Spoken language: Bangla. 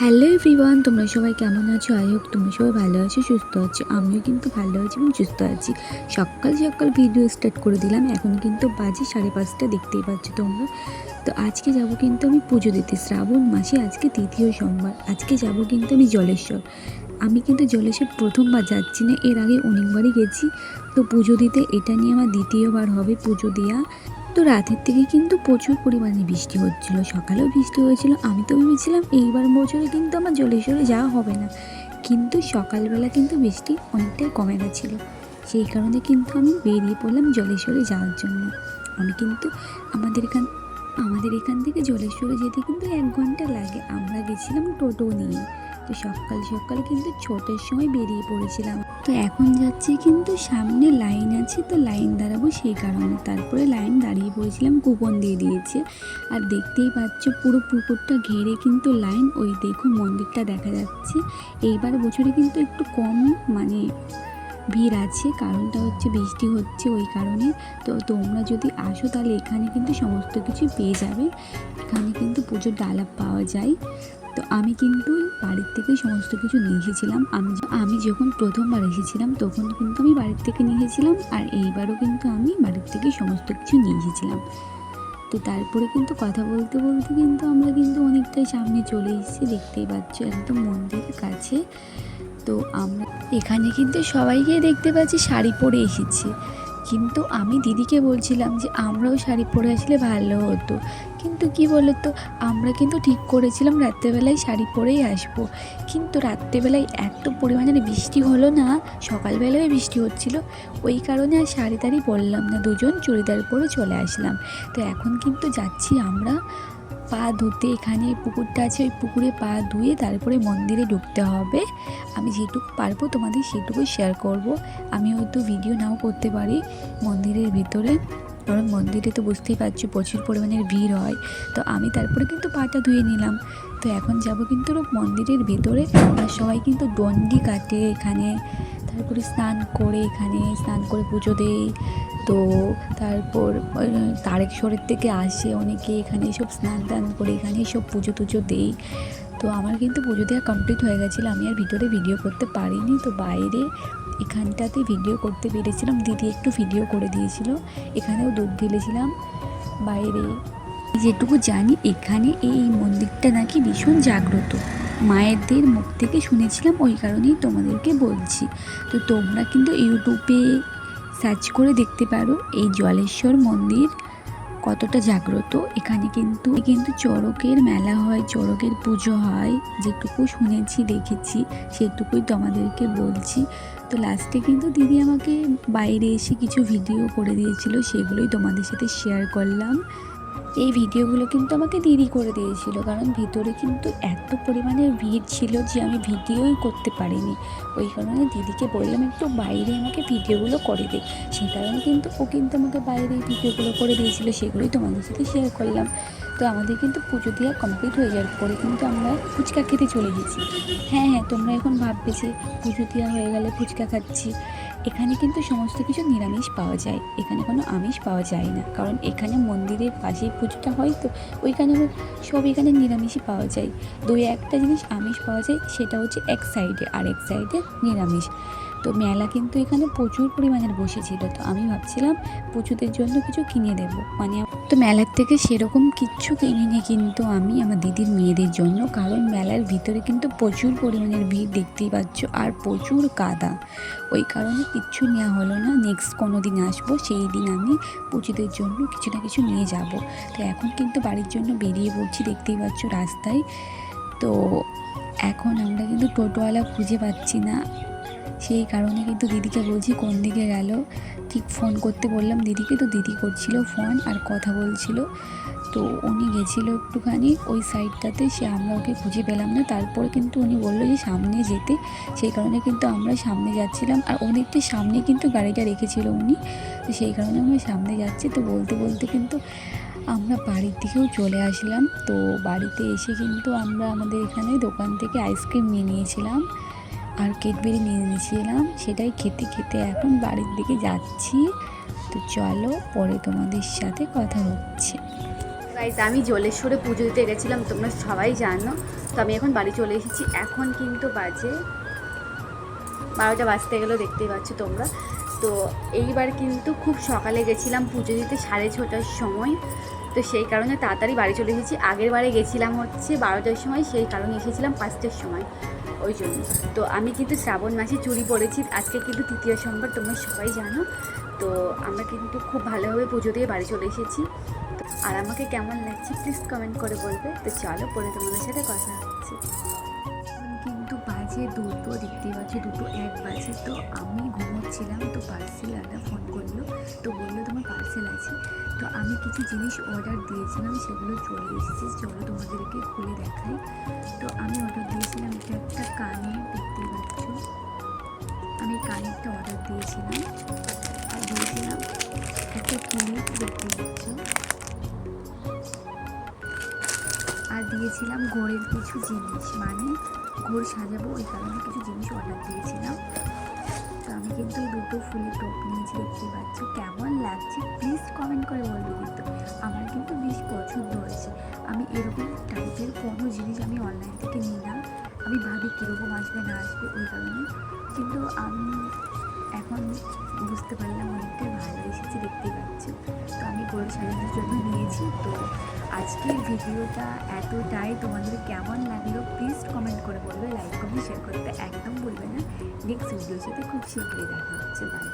হ্যালো এভরিওয়ান তোমরা সবাই কেমন আছো? আই হোক তোমরা সবাই ভালো আছো, সুস্থ আছো। আমিও কিন্তু ভালো আছি এবং সুস্থ আছি। সকাল সকাল ভিডিও স্টার্ট করে দিলাম। এখন কিন্তু বাজে সাড়ে পাঁচটা, দেখতেই পাচ্ছ তোমরা। তো আজকে যাব কিন্তু আমি পুজো দিতে। শ্রাবণ মাসে আজকে তৃতীয় সোমবার। আজকে যাব কিন্তু আমি জলেশ্বর। আমি কিন্তু জলেশ্বর প্রথমবার যাচ্ছি না, এর আগে অনেকবারই গেছি। তো পুজো দিতে, এটা নিয়ে আমার দ্বিতীয়বার হবে পুজো দেওয়া তো রাতের থেকে কিন্তু প্রচুর পরিমাণে বৃষ্টি হচ্ছিল, সকালেও বৃষ্টি হয়েছিল, আমি তো ভেবেছিলাম এইবার বছরে কিন্তু আমার জলেশ্বরে যাওয়া হবে না। কিন্তু সকালবেলা কিন্তু বৃষ্টি অনেকটাই কমে গেছিল, সেই কারণে কিন্তু আমি বেরিয়ে পড়লাম জলেশ্বরে যাওয়ার জন্য। আমি কিন্তু আমাদের এখান আমাদের এখান থেকে জলেশ্বরে যেতে কিন্তু এক ঘণ্টা লাগে, আমরা গেছিলাম টোটো নিয়ে। তো সকাল সকাল কিন্তু ছোটের সময় বেরিয়ে পড়েছিলাম। তো এখন যাচ্ছি কিন্তু সামনে লাইন আছে, তো লাইন দাঁড়াবো সেই কারণে। তারপরে লাইন দাঁড়িয়ে পড়েছিলাম, কুপন দিয়ে দিয়েছে। আর দেখতেই পাচ্ছ পুরো পুকুরটা ঘেরে কিন্তু লাইন, ওই দেখো মন্দিরটা দেখা যাচ্ছে। এইবার বছরে কিন্তু একটু কম মানে ভিড় আছে, কারণটা হচ্ছে বৃষ্টি হচ্ছে ওই কারণে। তো তোমরা যদি আসো তাহলে এখানে কিন্তু সমস্ত কিছু পেয়ে যাবে। এখানে কিন্তু পুজোর ডালা পাওয়া যায়। তো আমি কিন্তু বাড়ির থেকে সমস্ত কিছু নিয়ে এসেছিলাম। আমি আমি যখন প্রথমবার এসেছিলাম, তখন কিন্তু আমি বাড়ির থেকে নিয়ে এসেছিলাম আর এইবারও কিন্তু আমি বাড়ির থেকে সমস্ত কিছু নিয়ে এসেছিলাম। তো তারপরে কিন্তু কথা বলতে বলতে কিন্তু আমরা কিন্তু অনেকটাই সামনে চলে এসেছি, দেখতেই পাচ্ছ একদম মন্দিরের কাছে। তো আমরা এখানে কিন্তু সবাইকে দেখতে পাচ্ছি, শাড়ি পরে এসেছি। কিন্তু আমি দিদিকে বলছিলাম যে আমরাও শাড়ি পরে আসলে ভালো হতো। কিন্তু কি বলতো, আমরা কিন্তু ঠিক করেছিলাম রাত্রেবেলায় শাড়ি পরেই আসব। কিন্তু রাত্রেবেলায় এত পরিমাণে বৃষ্টি হলো না, সকালবেলায় বৃষ্টি হচ্ছিল, ওই কারণে আর শাড়ি তাড়ি পরলাম না। দুজন চুড়িদার পরে চলে আসলাম। তো এখন কিন্তু যাচ্ছি আমরা পা ধুতে এখানে পুকুরটা আছে, ওই পুকুরে পা ধুয়ে তারপরে মন্দিরে ঢুকতে হবে। আমি যেটুকু পারব তোমাদের সেটুকুই শেয়ার করব। আমি হয়তো ভিডিও নাও করতে পারি মন্দিরের ভিতরে। কারণ মন্দিরে তো বুঝতেই পারছ প্রচুর পরিমাণের ভিড় হয়। তো আমি তারপরে কিন্তু পাটা ধুয়ে নিলাম। তো এখন যাব কিন্তু মন্দিরের ভেতরে। আর সবাই কিন্তু দণ্ডি কাটে এখানে। তারপরে স্নান করে এখানে স্নান করে পুজো দেয় তো তারপর তারেশ্বরের থেকে আসে, অনেকে এখানে সব স্নান টান করে এখানে সব পুজো টুজো দেই। তো আমার কিন্তু পুজো দেওয়া কমপ্লিট হয়ে গেছিল, আমি আর ভিতরে ভিডিও করতে পারিনি। তো বাইরে এখানটাতে ভিডিও করতে পেরেছিলাম, দিদি একটু ভিডিও করে দিয়েছিল, এখানেও দুধ ঢেলেছিলাম। বাইরে যেটুকু জানি, এখানে এই মন্দিরটা নাকি ভীষণ জাগ্রত। মায়েরদের মুখ থেকে শুনেছিলাম, ওই কারণেই তোমাদেরকে বলছি। তো তোমরা কিন্তু ইউটিউবে সার্চ করে দেখতে পারো। এই জলেশ্বর মন্দির কতটা জাগ্রত। এখানে কিন্তু কিন্তু চড়কের মেলা হয়, চড়কের পুজো হয়। যেটুকু শুনেছি, দেখেছি, সেটুকুই তোমাদেরকে বলছি। তো লাস্টে কিন্তু দিদি আমাকে বাইরে এসে কিছু ভিডিও করে দিয়েছিল, সেগুলোই তোমাদের সাথে শেয়ার করলাম। এই ভিডিওগুলো কিন্তু আমাকে দিদি করে দিয়েছিল, কারণ ভিতরে কিন্তু এত পরিমাণে ভিড় ছিল যে আমি ভিডিওই করতে পারিনি। ওই কারণে দিদিকে বললাম, একটু বাইরে আমাকে ভিডিওগুলো করে দে। সেই কারণে কিন্তু ও কিন্তু আমাকে বাইরে ভিডিওগুলো করে দিয়েছিল, সেগুলোই তোমাদের সাথে শেয়ার করলাম। তো আমাদের কিন্তু পুজো দেওয়া কমপ্লিট হয়ে যাওয়ার পরে কিন্তু আমরা ফুচকা খেতে চলে গেছি। হ্যাঁ হ্যাঁ তোমরা এখন ভাববে যে পুজো দেওয়া হয়ে গেলে ফুচকা খাচ্ছি। এখানে কিন্তু সমস্ত কিছু নিরামিষ পাওয়া যায়। এখানে কোনো আমিষ পাওয়া যায় না। কারণ এখানে মন্দিরের পাশেই পুজোটা হয় তো, ওইখানে সব এখানে নিরামিষই পাওয়া যায়। দুই একটা জিনিস আমিষ পাওয়া যায়, সেটা হচ্ছে এক সাইডে আর এক সাইডে নিরামিষ। তো মেলা কিন্তু এখানে প্রচুর পরিমাণের বসেছিল। তো আমি ভাবছিলাম পুজোদের জন্য কিছু কিনে দেব। মানে তো মেলার থেকে সেরকম কিচ্ছু কিনিনি কিন্তু আমি আমার দিদির মেয়েদের জন্য, কারণ মেলার ভিতরে কিন্তু প্রচুর পরিমাণের ভিড় দেখতেই পাচ্ছ আর প্রচুর কাদা। ওই কারণে কিচ্ছু নেওয়া হলো না। নেক্সট কোনো দিন আসব, সেই দিন আমি পুজোদের জন্য কিছু না কিছু নিয়ে যাব। তো এখন কিন্তু বাড়ির জন্য বেরিয়ে পড়ছি, দেখতেই পাচ্ছ রাস্তায়। তো এখন আমরা কিন্তু টোটোওয়ালা খুঁজে পাচ্ছি না। সেই কারণে কিন্তু দিদিকে বলছি, কোন দিকে গেল? ঠিক ফোন করতে বললাম দিদিকে, তো দিদি করছিল ফোন আর কথা বলছিল। তো উনি গেছিল একটুখানি ওই সাইডটাতে সে আমরা ওকে খুঁজে পেলাম না। তারপর কিন্তু উনি বলল যে, সামনে যেতে। সেই কারণে কিন্তু আমরা সামনে যাচ্ছিলাম আর অনেকটা সামনে কিন্তু গাড়িটা রেখেছিল উনি। তো সেই কারণে আমরা সামনে যাচ্ছি। তো বলতে বলতে কিন্তু আমরা বাড়ির দিকেও চলে আসলাম। তো বাড়িতে এসে কিন্তু আমরা আমাদের এখানে দোকান থেকে আইসক্রিম নিয়ে নিয়েছিলাম। আর কেটবেরি নিয়ে নিয়েছিলাম সেটাই খেতে খেতে এখন বাড়ির দিকে যাচ্ছি। তো চলো পরে তোমাদের সাথে কথা হচ্ছে। গাইজ আমি জলেশ্বরে পুজো দিতে গেছিলাম, তোমরা সবাই জানো। তো আমি এখন বাড়ি চলে এসেছি। এখন কিন্তু বাজে বারোটা বাজতে গেলেও দেখতেই পাচ্ছ তোমরা। তো এইবার কিন্তু খুব সকালে গেছিলাম পুজো দিতে, সাড়ে ছটার সময়। তো সেই কারণে তাড়াতাড়ি বাড়ি চলে এসেছি। আগের বারে গেছিলাম হচ্ছে বারোটার সময়, সেই কারণে এসেছিলাম পাঁচটার সময়। ওই জন্য। তো আমি কিন্তু শ্রাবণ মাসে চুরি পড়েছি, আজকে কিন্তু তৃতীয় সোমবার, তোমরা সবাই জানো। তো আমরা কিন্তু খুব ভালোভাবে পুজো দিয়ে বাড়ি চলে এসেছি। আর আমাকে কেমন লাগছে প্লিজ কমেন্ট করে বলবে। তো চলো পরে তোমাদের সাথে কথা হচ্ছে। কিন্তু বাজে দুটো দেখতেই পাচ্ছি দুটো, এক বাজে। তো আমি ঘুমোচ্ছিলাম তো পার্সেল একটা ফোন করল, তো বলল তোমার পার্সেল আছে। তো আমি কিছু জিনিস অর্ডার দিয়েছিলাম, সেগুলো চলে এসেছে, চলো তোমাদেরকে খুলে দেখাই। তো আমি অর্ডার দিয়েছিলাম, এটা একটা কানের দেখতে পাচ্ছ। আমি কানেরটা অর্ডার দিয়েছিলাম, আর দিয়েছিলাম একটা ক্লিপ দেখতে পাচ্ছ। আর দিয়েছিলাম ঘোরের কিছু জিনিস মানে ঘোর সাজাবো ওই কারণে কিছু জিনিস অর্ডার দিয়েছিলাম। তো আমি কিন্তু দুটো ফুলের টপ নিয়েছি, দেখতে পাচ্ছ। কেমন লাগছে? প্লিজ কমেন্ট করে বলবে কিন্তু। আমার কিন্তু বেশ পছন্দ হয়েছে। আমি এরকম টাইপের কোনো জিনিস আমি অনলাইন থেকে নিলাম। আমি ভাবি কীরকম আসবে, না আসবে, ওই কারণে। কিন্তু আমি এখন বুঝতে পারলাম অনেকটাই ভালো এসেছে, দেখতে পাচ্ছি। তো আমি গোল সাজানোর জন্য নিয়েছি। তো আজকের ভিডিওটা এতটাই। তোমাদের কেমন লাগল প্লিজ কমেন্ট করে বলবে লাইক কমেন্ট শেয়ার করতে একদম বলবে না। নেক্সট ভিডিওর সাথে খুব শীঘ্রই দেখা হচ্ছে। বাই